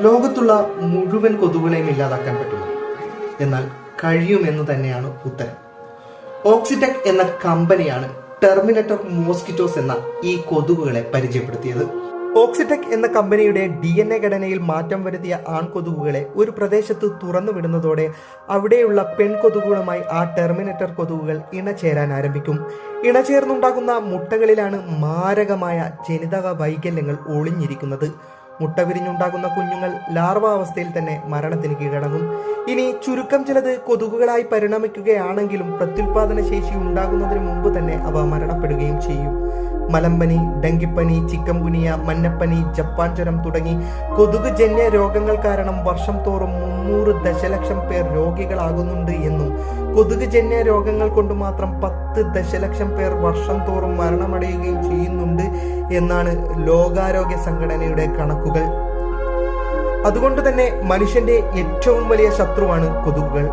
ലോകത്തുള്ള മുഴുവൻ കൊതുകുകളെയും ഇല്ലാതാക്കാൻ പറ്റുമോ എന്നാൽ കഴിയുമെന്ന് തന്നെയാണ് ഉത്തരം. ഓക്സിടെക് എന്ന കമ്പനിയാണ് ടെർമിനേറ്റർ മോസ്കിറ്റോസ് എന്ന ഈ കൊതുകുകളെ പരിചയപ്പെടുത്തിയത്. ഓക്സിടെക് എന്ന കമ്പനിയുടെ ഡി എൻ എ ഘടനയിൽ മാറ്റം വരുത്തിയ ആൺകൊതുകുകളെ ഒരു പ്രദേശത്ത് തുറന്നു വിടുന്നതോടെ അവിടെയുള്ള പെൺകൊതുകുകളുമായി ആ ടെർമിനേറ്റർ കൊതുകുകൾ ഇണചേരാൻ ആരംഭിക്കും. ഇണചേർന്നുണ്ടാകുന്ന മുട്ടകളിലാണ് മാരകമായ ജനിതക വൈകല്യങ്ങൾ ഒളിഞ്ഞിരിക്കുന്നത്. മുട്ട വിരിഞ്ഞുണ്ടാകുന്ന കുഞ്ഞുങ്ങൾ ലാർവാവസ്ഥയിൽ തന്നെ മരണത്തിന് കീഴടങ്ങും. ഇനി ചുരുക്കം ചിലത് കൊതുകുകളായി പരിണമിക്കുകയാണെങ്കിലും പ്രത്യുൽപാദന ശേഷി ഉണ്ടാകുന്നതിന് മുമ്പ് തന്നെ അവ മരണപ്പെടുകയും ചെയ്യും. മലമ്പനി ഡെങ്കിപ്പനി ചിക്കൻ ഗുനിയ മഞ്ഞപ്പനി ജപ്പാൻ ജ്വരം തുടങ്ങി കൊതുക് ജന്യ രോഗങ്ങൾ കാരണം വർഷം തോറും മുന്നൂറ് ദശലക്ഷം പേർ രോഗികളാകുന്നുണ്ട് എന്നും കൊതുക് ജന്യ രോഗങ്ങൾ കൊണ്ട് മാത്രം പത്ത് ദശലക്ഷം പേർ വർഷം തോറും മരണമടയുകയും ചെയ്യുന്നുണ്ട് എന്നാണ് ലോകാരോഗ്യ സംഘടനയുടെ കണക്കുകൾ. അതുകൊണ്ട് തന്നെ മനുഷ്യന്റെ ഏറ്റവും വലിയ ശത്രുവാണ് കൊതുകുകൾ.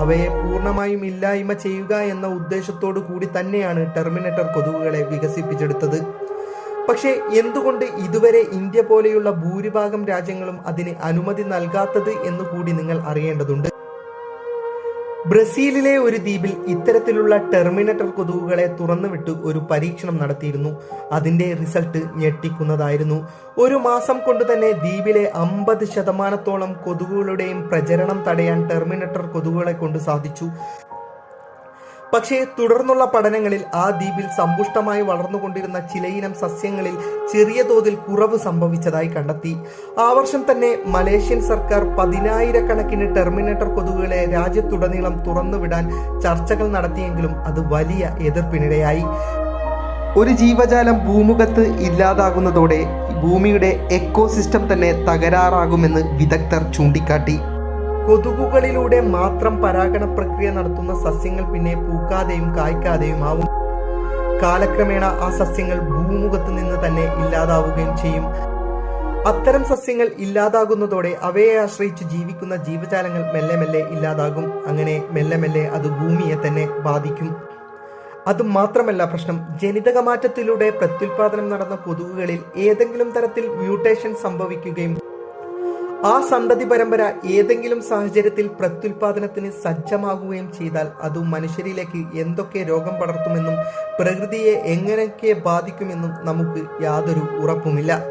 അവയെ പൂർണമായും ഇല്ലായ്മ ചെയ്യുക എന്ന ഉദ്ദേശത്തോടു കൂടി തന്നെയാണ് ടെർമിനേറ്റർ കൊതുകുകളെ വികസിപ്പിച്ചെടുത്തത്. പക്ഷേ എന്തുകൊണ്ട് ഇതുവരെ ഇന്ത്യ പോലെയുള്ള ഭൂരിഭാഗം രാജ്യങ്ങളും അതിന് അനുമതി നൽകാത്തത് എന്ന് കൂടി നിങ്ങൾ അറിയേണ്ടതുണ്ട്. ബ്രസീലിലെ ഒരു ദ്വീപിൽ ഇത്തരത്തിലുള്ള ടെർമിനേറ്റർ കൊതുകുകളെ തുറന്നുവിട്ട് ഒരു പരീക്ഷണം നടത്തിയിരുന്നു. അതിന്റെ റിസൾട്ട് ഞെട്ടിക്കുന്നതായിരുന്നു. ഒരു മാസം കൊണ്ട് തന്നെ ദ്വീപിലെ അമ്പത് ശതമാനത്തോളം കൊതുകുകളുടെയും പ്രചരണം തടയാൻ ടെർമിനേറ്റർ കൊതുകുകളെ കൊണ്ട് സാധിച്ചു. പക്ഷേ തുടർന്നുള്ള പഠനങ്ങളിൽ ആ ദ്വീപിൽ സമ്പുഷ്ടമായി വളർന്നുകൊണ്ടിരുന്ന ചിലയിനം സസ്യങ്ങളിൽ ചെറിയ തോതിൽ കുറവ് സംഭവിച്ചതായി കണ്ടെത്തി. ആ വർഷം തന്നെ മലേഷ്യൻ സർക്കാർ പതിനായിരക്കണക്കിന് ടെർമിനേറ്റർ കൊതുകുകളെ രാജ്യത്തുടനീളം തുറന്നുവിടാൻ ചർച്ചകൾ നടത്തിയെങ്കിലും അത് വലിയ എതിർപ്പിനിടയായി. ഒരു ജീവജാലം ഭൂമുഖത്ത് ഇല്ലാതാകുന്നതോടെ ഭൂമിയുടെ എക്കോസിസ്റ്റം തന്നെ തകരാറാകുമെന്ന് വിദഗ്ധർ ചൂണ്ടിക്കാട്ടി. കൊതുകുകളിലൂടെ മാത്രം പരാഗണ പ്രക്രിയ നടത്തുന്ന സസ്യങ്ങൾ പിന്നെ പൂക്കാതെയും കായ്ക്കാതെയും ആവും. കാലക്രമേണ ആ സസ്യങ്ങൾ ഭൂമുഖത്ത് നിന്ന് തന്നെ ഇല്ലാതാവുകയും ചെയ്യും. അത്തരം സസ്യങ്ങൾ ഇല്ലാതാകുന്നതോടെ അവയെ ആശ്രയിച്ച് ജീവിക്കുന്ന ജീവജാലങ്ങൾ മെല്ലെ മെല്ലെ ഇല്ലാതാകും. അങ്ങനെ മെല്ലെ മെല്ലെ അത് ഭൂമിയെ തന്നെ ബാധിക്കും. അത് മാത്രമല്ല പ്രശ്നം ജനിതകമാറ്റത്തിലൂടെ പ്രത്യുൽപാദനം നടന്ന കൊതുകുകളിൽ ഏതെങ്കിലും തരത്തിൽ മ്യൂട്ടേഷൻ സംഭവിക്കുകയും ആ സന്തതി പരമ്പര ഏതെങ്കിലും സാഹചര്യത്തിൽ പ്രത്യുൽപാദനത്തിന് സജ്ജമാകുകയും ചെയ്താൽ അത് മനുഷ്യരിലേക്ക് എന്തൊക്കെ രോഗം പടർത്തുമെന്നും പ്രകൃതിയെ എങ്ങനെയൊക്കെ ബാധിക്കുമെന്നും നമുക്ക് യാതൊരു ഉറപ്പുമില്ല.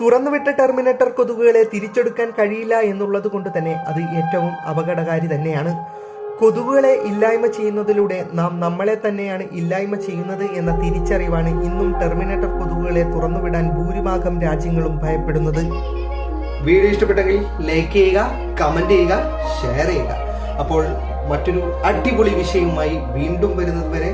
തുറന്നുവിട്ട ടെർമിനേറ്റർ കൊതുകുകളെ തിരിച്ചെടുക്കാൻ കഴിയില്ല എന്നുള്ളത് കൊണ്ട് തന്നെ അത് ഏറ്റവും അപകടകാരി തന്നെയാണ്. കൊതുകുകളെ ഇല്ലായ്മ ചെയ്യുന്നതിലൂടെ നാം നമ്മളെ തന്നെയാണ് ഇല്ലായ്മ ചെയ്യുന്നത് എന്ന തിരിച്ചറിവാണ് ഇന്നും ടെർമിനേറ്റർ കൊതുകുകളെ തുറന്നുവിടാൻ ഭൂരിഭാഗം രാജ്യങ്ങളും ഭയപ്പെടുന്നത്. വീഡിയോ ഇഷ്ടപ്പെട്ടെങ്കിൽ ലൈക്ക് ചെയ്യുക കമന്റ് ചെയ്യുക ഷെയർ ചെയ്യുക. അപ്പോൾ മറ്റൊരു അടിപൊളി വിഷയവുമായി വീണ്ടും വരുന്നത് വരെ